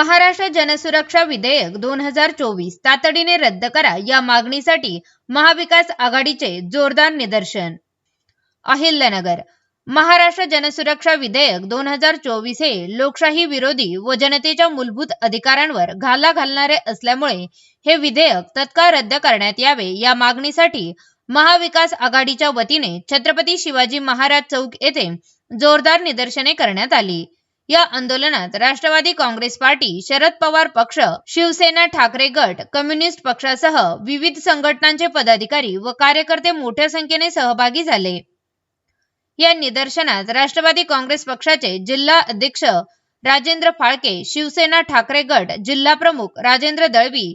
महाराष्ट्र जनसुरक्षा विधेयक दोन हजार चोवीस तातडीने रद्द करा या मागणीसाठी महाविकास आघाडीचे जोरदार निदर्शन. अहिल्यनगर महाराष्ट्र जनसुरक्षा विधेयक दोन हजार चोवीस हे लोकशाही विरोधी व जनतेच्या मूलभूत अधिकारांवर घाला घालणारे असल्यामुळे हे विधेयक तत्काळ रद्द करण्यात यावे या मागणीसाठी महाविकास आघाडीच्या वतीने छत्रपती शिवाजी महाराज चौक येथे जोरदार निदर्शने करण्यात आली. या आंदोलनात राष्ट्रवादी काँग्रेस पार्टी शरद पवार पक्ष शिवसेना ठाकरे गट कम्युनिस्ट पक्षासह विविध संघटनांचे पदाधिकारी व कार्यकर्ते मोठ्या संख्येने सहभागी झाले. या निदर्शनात राष्ट्रवादी काँग्रेस पक्षाचे जिल्हा अध्यक्ष राजेंद्र फाळके शिवसेना ठाकरे गट जिल्हा प्रमुख राजेंद्र दळवी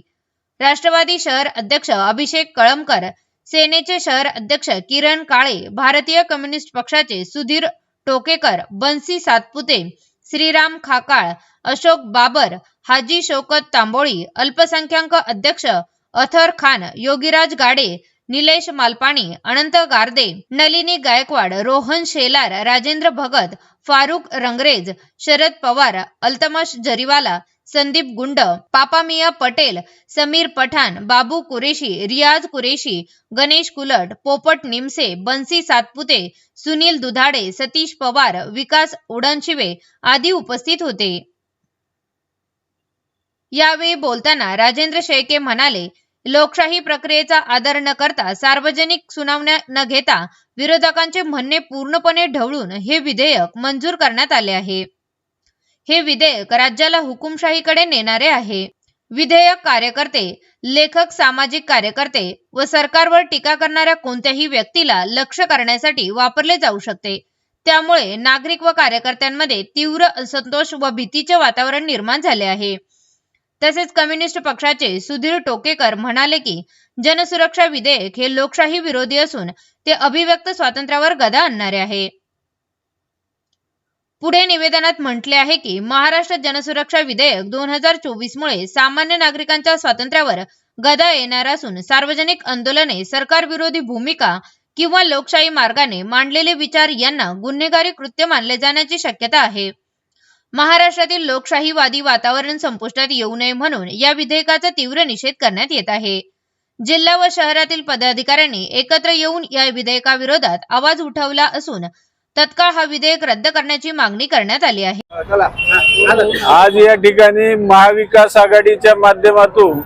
राष्ट्रवादी शहर अध्यक्ष अभिषेक कळमकर सेनेचे शहर अध्यक्ष किरण काळे भारतीय कम्युनिस्ट पक्षाचे सुधीर टोकेकर बन्सी सातपुते श्रीराम खाकाळ अशोक बाबर हाजी शोकत तांबोळी अल्पसंख्याक अध्यक्ष अथर खान योगीराज गाडे निलेश मालपाणी अनंत गारदे नलिनी गायकवाड रोहन शेलार राजेंद्र भगत फारुख रंगरेज शरद पवार अल्तमश जरीवाला संदीप गुंड पापामिया पटेल समीर पठाण बाबू कुरेशी रियाज कुरेशी गणेश कुलट पोपट निमसे बन्सी सातपुते सुनील दुधाडे सतीश पवार विकास उडनशिवे आदी उपस्थित होते. यावेळी बोलताना राजेंद्र शेळके म्हणाले लोकशाही प्रक्रियेचा आदर न करता सार्वजनिक सुनावण्या न घेता विरोधकांचे म्हणणे पूर्णपणे ढवळून हे विधेयक मंजूर करण्यात आले आहे. हे विधेयक राज्याला हुकुमशाहीकडे नेणारे आहे. विधेयक कार्यकर्ते लेखक सामाजिक कार्यकर्ते व सरकारवर टीका करणाऱ्या कोणत्याही व्यक्तीला लक्ष करण्यासाठी वापरले जाऊ शकते. त्यामुळे नागरिक व कार्यकर्त्यांमध्ये तीव्र असंतोष व भीतीचे वातावरण निर्माण झाले आहे. तसेच कम्युनिस्ट पक्षाचे सुधीर टोकेकर म्हणाले की जनसुरक्षा विधेयक हे लोकशाही विरोधी असून ते अभिव्यक्त स्वातंत्र्यावर गदा आणणारे आहे. पुढे निवेदनात म्हटले आहे की महाराष्ट्र जनसुरक्षा विधेयक दोन हजार चोवीस मुळे सामान्य नागरिकांच्या स्वातंत्र्यावर गदा येणार असून सार्वजनिक आंदोलने सरकार विरोधी भूमिका किंवा लोकशाही मार्गाने मांडलेले विचार यांना गुन्हेगारी कृत्य मानले जाण्याची शक्यता आहे. महाराष्ट्रातील लोकशाहीवादी वातावरण संपुष्टात येऊ नये म्हणून या विधेयकाचा तीव्र निषेध करण्यात येत आहे. जिल्हा व शहरातील पदाधिकाऱ्यांनी एकत्र येऊन या विधेयकाविरोधात आवाज उठवला असून तत्काळ हा विधेयक रद्द करण्याची मागणी करण्यात आली आहे. आज या ठिकाणी महाविकास आघाडीच्या माध्यमातून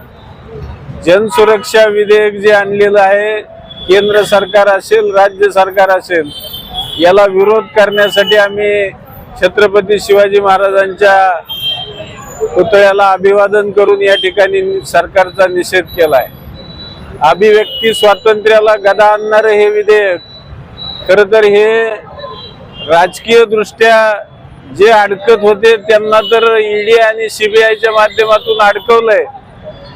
जनसुरक्षा विधेयक जे आणलेलं आहे केंद्र सरकार असेल राज्य सरकार असेल याला विरोध करण्यासाठी आम्ही छत्रपती शिवाजी महाराजांच्या पुतळ्याला अभिवादन करून या ठिकाणी सरकारचा निषेध केलाय. अभिव्यक्ती स्वातंत्र्याला गदा आणणारे हे विधेयक खर तर हे राजकीय दृष्ट्या जे अडकत होते त्यांना तर ईडी आणि सीबीआयच्या माध्यमातून अडकवलंय.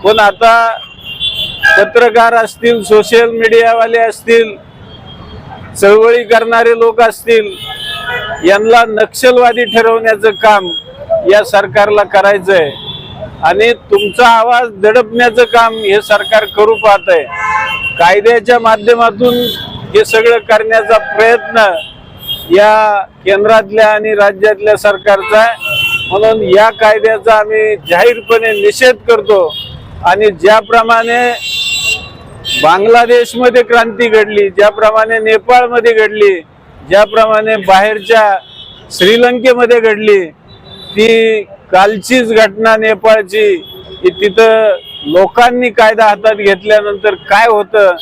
पण आता पत्रकार असतील सोशल मीडियावाले असतील चळवळी करणारे लोक असतील यांना नक्षलवादी ठरवण्याचं काम या सरकारला करायचंय. आणि तुमचा आवाज दडपण्याचं काम हे सरकार करू पाहत आहे कायद्याच्या माध्यमातून हे सगळं करण्याचा प्रयत्न या केंद्रातल्या आणि राज्यातल्या सरकारचा आहे. म्हणून या कायद्याचा आम्ही जाहीरपणे निषेध करतो. आणि ज्याप्रमाणे बांगलादेशमध्ये क्रांती घडली ज्याप्रमाणे नेपाळमध्ये घडली ज्याप्रमाणे बाहेरच्या श्रीलंकेमध्ये घडली ती कालचीच घटना नेपाळची की तिथं लोकांनी कायदा हातात घेतल्यानंतर काय होतं?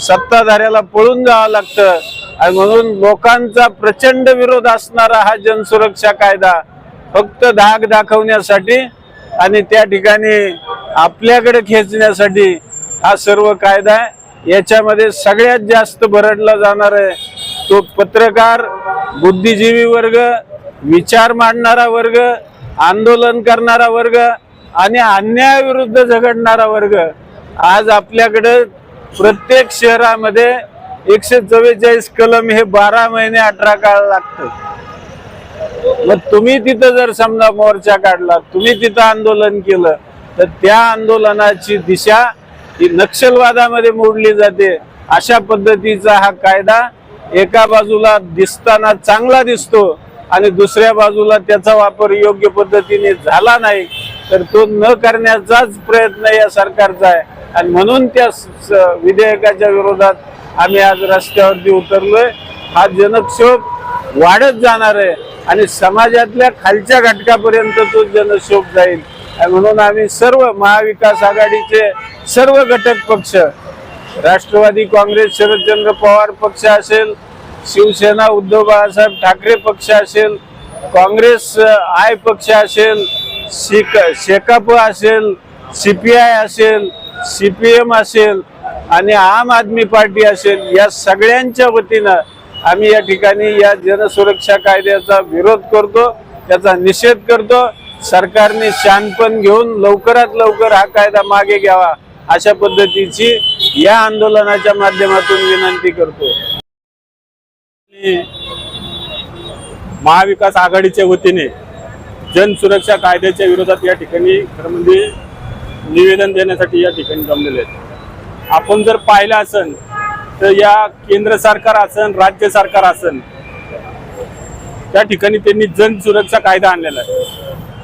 सत्ताधाऱ्याला पळून जावं लागतं. म्हणून लोकांचा प्रचंड विरोध असणारा हा जनसुरक्षा कायदा फक्त धाक दाखवण्यासाठी आणि त्या ठिकाणी आपल्याकडे खेचण्यासाठी हा सर्व कायदा आहे. याच्यामध्ये सगळ्यात जास्त भरडला जाणार आहे तो पत्रकार बुद्धिजीवी वर्ग विचार मांडणारा वर्ग आंदोलन करणारा वर्ग आणि अन्यायाविरुद्ध झगडणारा वर्ग आज आपल्याकडे प्रत्येक शहरामध्ये एकशे चव्वेचाळीस कलम हे बारा महिने अठरा काळ लागतं. मग तुम्ही तिथं जर समजा मोर्चा काढला तुम्ही तिथं आंदोलन केलं तर त्या आंदोलनाची दिशा ही नक्षलवादामध्ये मोडली जाते. अशा पद्धतीचा हा कायदा एका बाजूला दिसताना चांगला दिसतो आणि दुसऱ्या बाजूला त्याचा वापर योग्य पद्धतीने झाला नाही तर तो न करण्याचाच प्रयत्न या सरकारचा आहे. आणि म्हणून त्या विधेयकाच्या विरोधात आम्ही आज रस्त्यावरती उतरलोय. हा जनक्षोभ वाढत जाणार आहे आणि समाजातल्या खालच्या घटकापर्यंत तो जनक्षोभ जाईल. म्हणून आम्ही सर्व महाविकास आघाडीचे सर्व घटक पक्ष राष्ट्रवादी काँग्रेस शरदचंद्र पवार पक्ष असेल शिवसेना उद्धव बाळासाहेब ठाकरे पक्ष असेल काँग्रेस आय पक्ष असेल शेक शेकाप असेल सीपीआय असेल सीपीएम असेल आणि आम आदमी पार्टी असेल या सगळ्यांच्या वतीनं आम्ही या ठिकाणी या जनसुरक्षा कायद्याचा विरोध करतो त्याचा निषेध करतो. सरकारने शानपण घेऊन लवकरात लवकर हा कायदा मागे घ्यावा अशा पद्धतीची या आंदोलनाच्या माध्यमातून विनंती करतो. महाविकास आघाडीच्या वतीने जनसुरक्षा कायद्याच्या विरोधात या ठिकाणी खरं म्हणजे निवेदन देण्यासाठी या ठिकाणी जमलेले आहेत. आपण जर पाहिलं असन तर या केंद्र सरकार असन राज्य सरकार असन त्या ठिकाणी त्यांनी जनसुरक्षा कायदा आणलेला आहे.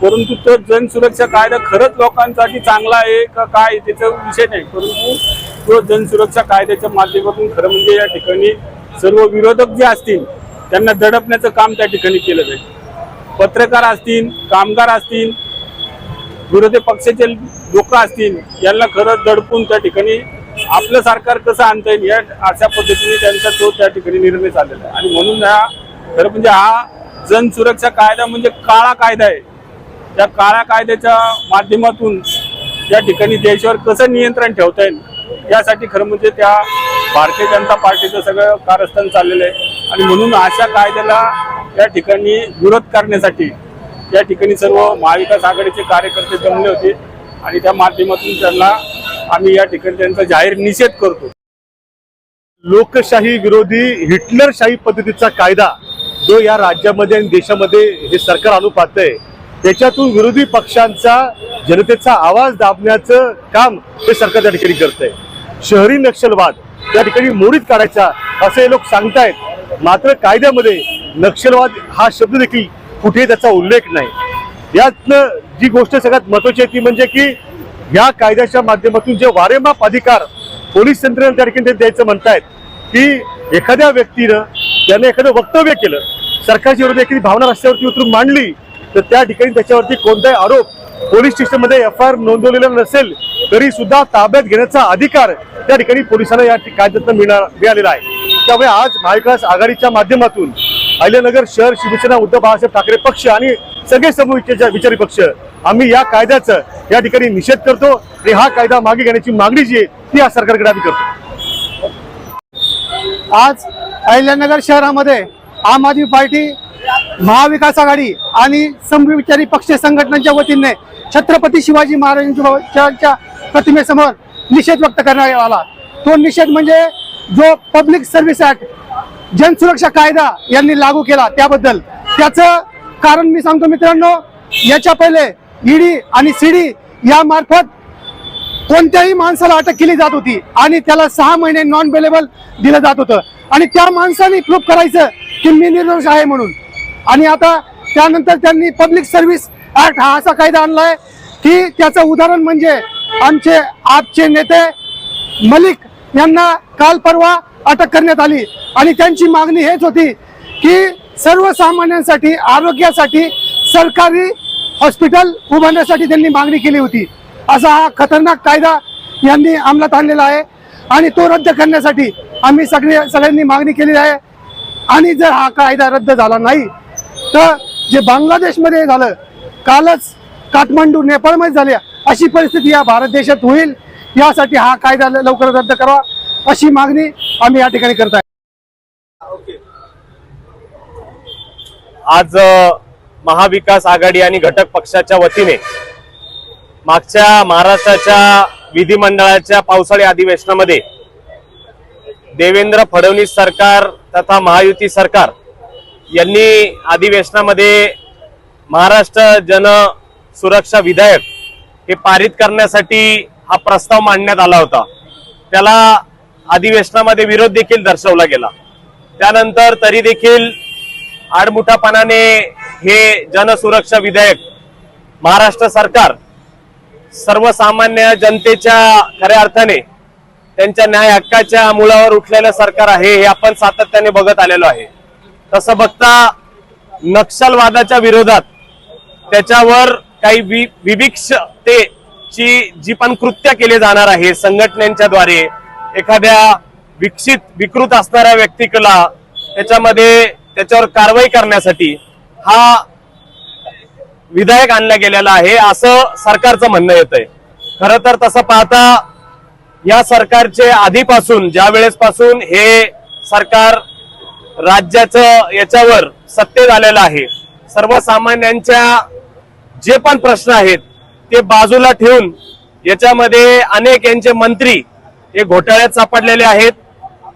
परंतु तो जनसुरक्षा कायदा खरंच लोकांसाठी चांगला आहे का काय त्याचा विषय नाही. परंतु तो जनसुरक्षा कायद्याच्या माध्यमातून खरं म्हणजे या ठिकाणी सर्व विरोधक जे असतील त्यांना दडपण्याचं काम त्या ठिकाणी केलं जाईल. पत्रकार असतील कामगार असतील विरोधी पक्षाचे लोक असतील यांना खरं दडपून त्या ठिकाणी आपलं सरकार कसं आणता येईल या अशा पद्धतीने त्यांचा तो त्या ठिकाणी निर्णय झालेला आहे. आणि म्हणून हा खरं म्हणजे हा जन सुरक्षा कायदा म्हणजे काळा कायदा आहे. त्या काळ्या कायद्याच्या माध्यमातून या ठिकाणी देशावर कसं नियंत्रण ठेवता येईल यासाठी खरं म्हणजे त्या भारतीय जनता पार्टीचं सगळं कारस्थान चाललेलं आहे. आणि म्हणून अशा कायद्याला या ठिकाणी विरोध करण्यासाठी या ठिकाणी सर्व महाविकास आघाडीचे कार्यकर्ते जमले होते. आणि त्या माध्यमातून त्यांना आम्ही या ठिकाणी त्यांचा जाहीर निषेध करतो. लोकशाही विरोधी हिटलरशाही पद्धतीचा कायदा जो या राज्यामध्ये आणि देशामध्ये हे सरकार आणू पाहतंय त्याच्यातून विरोधी पक्षांचा जनतेचा आवाज दाबण्याचं काम हे सरकार त्या ठिकाणी करतंय. शहरी नक्षलवाद त्या ठिकाणी मोडीत काढायचा असे हे लोक सांगतायत. मात्र कायद्यामध्ये नक्षलवाद हा शब्द देखील कुठेही त्याचा उल्लेख नाही. यातनं जी गोष्ट सगळ्यात महत्वाची आहे ती म्हणजे की या कायद्याच्या माध्यमातून जे वारेमाप अधिकार पोलीस यंत्रणा त्या ठिकाणी ते द्यायचं म्हणतायत की एखाद्या व्यक्तीनं त्याने एखादं वक्तव्य केलं सरकारच्या विरोधात एखादी भावना रस्त्यावरती उतरून मांडली तर त्या ठिकाणी त्याच्यावरती कोणताही आरोप पोलीस स्टेशनमध्ये एफ आय आर नोंदवलेला नसेल तरी सुद्धा ताब्यात घेण्याचा अधिकार त्या ठिकाणी पोलिसांना या ठिक- कायद्यातनं मिळणार मिळालेला आहे. त्यामुळे आज महाविकास आघाडीच्या माध्यमातून अहिल्यानगर शहर शिवसेना उद्धव बाळासाहेब ठाकरे पक्ष आणि सगळे समूह विचार- विचारी पक्ष आम्ही या कायद्याचं या ठिकाणी निषेध करतो आणि हा कायदा मागे घेण्याची मागणी जी आहे ती या सरकारकडे आम्ही करतो. आज अहिल्यानगर शहरामध्ये आम आदमी पार्टी महाविकास आघाडी आणि समविचारी पक्ष संघटनांच्या वतीने छत्रपती शिवाजी महाराजांच्या प्रतिमेसमोर निषेध व्यक्त करण्यात आला. तो निषेध म्हणजे जो पब्लिक सर्व्हिस ऍक्ट जनसुरक्षा कायदा यांनी लागू केला त्याबद्दल. त्याचं कारण मी सांगतो मित्रांनो याच्या पहिले ईडी आणि सीडी या मार्फत कोणत्याही माणसाला अटक केली जात होती आणि त्याला सहा महिने नॉन बेलेबल दिलं जात होतं. आणि त्या माणसाने प्रूफ करायचं की मी निर्दोष आहे म्हणून. आणि आता त्यानंतर त्यांनी पब्लिक सर्व्हिस ऍक्ट हा असा कायदा आणलाय की त्याचं उदाहरण म्हणजे आमचे आपचे नेते मलिक यांना काल परवा अटक करण्यात आली. आणि त्यांची मागणी हेच होती की सर्वसामान्यांसाठी आरोग्यासाठी सरकारी हॉस्पिटल उभारण्यासाठी त्यांनी मागणी केली होती. असा हा खतरनाक कायदा यांनी अंमलात आणलेला आहे आणि तो रद्द करण्यासाठी आम्ही सगळे सगळ्यांनी मागणी केलेली आहे. आणि जर हा कायदा रद्द झाला नाही तर जे बांगलादेशमध्ये झालं कालच काठमांडू नेपाळमध्ये झाल्या अशी परिस्थिती या भारत देशात होईल. यासाठी हा कायदा लवकर रद्द करावा. अशी मागणी आम्ही या ठिकाणी करत आहे. आज महाविकास आघाडी आणि घटक पक्षाच्या वतीने मागच्या महाराष्ट्राच्या विधिमंडळाच्या पावसाळी अधिवेशनामध्ये देवेंद्र फडणवीस सरकार तथा महायुती सरकार यांनी अधिवेशनामध्ये महाराष्ट्र जन सुरक्षा विधेयक हे पारित करण्यासाठी हा प्रस्ताव मांडण्यात आला होता. त्याला अधिवेशनामध्ये विरोध देखील दर्शवला गेला. त्यानंतर तरी देखील आडमुठापणाने हे जनसुरक्षा विधेयक महाराष्ट्र सरकार सर्वसामान्य जनतेच्या खऱ्या अर्थाने त्यांच्या न्याय हक्काच्या मुळावर उठलेलं सरकार आहे हे आपण सातत्याने बघत आलेलो आहे. तसं बघता नक्षलवादाच्या विरोधात त्याच्यावर काही वि विभिक्षतेची जी पण कृत्य केले जाणार आहे संघटनेच्या द्वारे एखाद्या विकसित विकृत असणाऱ्या व्यक्तीला त्याच्यामध्ये त्याच्यावर कारवाई करण्यासाठी हा विधायक आणला गेलेला आहे असं सरकारचं म्हणणं येत आहे खरं तर तसं पाहता या सरकारचे आधीपासून ज्या वेळेसपासून हे सरकार राज्याचं याच्यावर सत्तेत आलेलं आहे सर्वसामान्यांच्या जे पण प्रश्न आहेत ते बाजूला ठेवून याच्यामध्ये अनेक यांचे मंत्री हे घोटाळ्यात सापडलेले आहेत.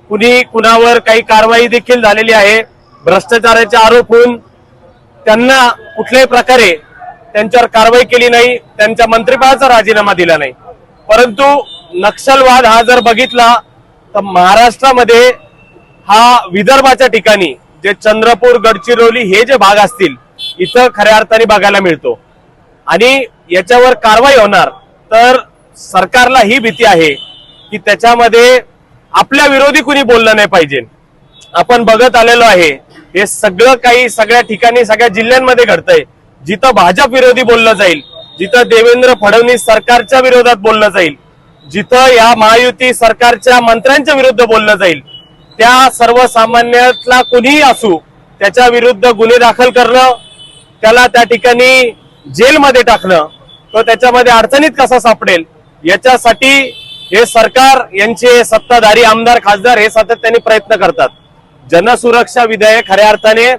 कुणी कुणावर काही कारवाई देखील झालेली आहे. भ्रष्टाचाराचे आरोप होऊन त्यांना कुठल्याही प्रकारे त्यांच्यावर कारवाई केली नाही त्यांच्या मंत्रिपदाचा राजीनामा दिला नाही. परंतु नक्षलवाद हा जर बघितला तर महाराष्ट्रामध्ये हा विदर्भाच्या ठिकाणी जे चंद्रपूर गडचिरोली हे जे भाग असतील इथं खऱ्या अर्थाने बघायला मिळतो. आणि याच्यावर कारवाई होणार तर सरकारला ही भीती आहे की त्याच्यामध्ये आपल्या विरोधी कुणी बोललं नाही पाहिजे. आपण बघत आलेलो आहे हे सगळं काही सगळ्या ठिकाणी सगळ्या जिल्ह्यांमध्ये घडतंय. जिथं भाजप विरोधी बोललं जाईल जिथं देवेंद्र फडणवीस सरकारच्या विरोधात बोललं जाईल जिथं या महायुती सरकारच्या मंत्र्यांच्या विरुद्ध बोललं जाईल त्या सर्वसामान्यातला कुणीही असू त्याच्या विरुद्ध गुन्हे दाखल करणं त्याला त्या ठिकाणी जेलमध्ये टाकणं तो त्याच्यामध्ये अडचणीत कसा सापडेल याच्यासाठी हे सरकार यांचे सत्ताधारी आमदार खासदार हे सातत्याने प्रयत्न करतात. जनसुरक्षा विधेयक खऱ्या अर्थाने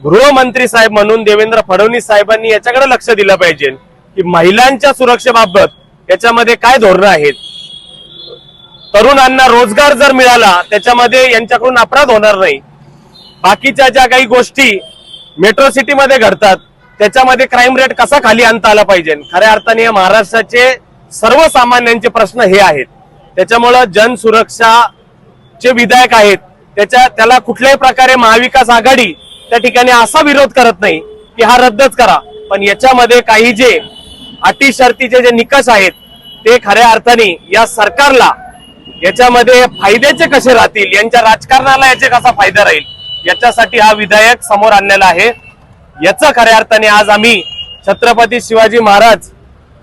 गृहमंत्री साहेब म्हणून देवेंद्र फडणवीस साहेबांनी याच्याकडे लक्ष दिलं पाहिजे की महिलांच्या सुरक्षेबाबत याच्यामध्ये काय धोरणं आहेत. तरुणांना रोजगार जर मिळाला त्याच्यामध्ये यांच्याकडून अपराध होणार नाही. बाकीच्या ज्या काही गोष्टी मेट्रो सिटीमध्ये घडतात त्याच्यामध्ये क्राईम रेट कसा खाली आणता आला पाहिजे? खऱ्या अर्थाने महाराष्ट्राचे सर्वसामान्यांचे प्रश्न हे आहेत. त्याच्यामुळं जनसुरक्षा जे विधायक आहेत. त्याच्या त्याला कुठल्याही प्रकारे महाविकास आघाडी त्या ठिकाणी असा विरोध करत नाही की हा रद्दच करा. पण याच्यामध्ये काही जे अटी शर्तीचे जे निकष आहेत ते खऱ्या अर्थाने या सरकारला याच्यामध्ये फायद्याचे कसे राहतील यांच्या राजकारणाला याचे कसा फायदा राहील याच्यासाठी हा विधायक समोर आणलेला आहे. याचा खऱ्या अर्थाने आज आम्ही छत्रपती शिवाजी महाराज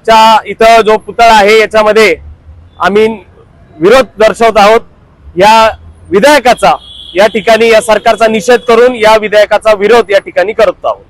च्या इथं जो पुतळा आहे याच्यामध्ये आम्ही विरोध दर्शवत आहोत. या विधायकाचा या ठिकाणी या सरकारचा निषेध करून या विधेयकाचा विरोध या ठिकाणी करत आहोत.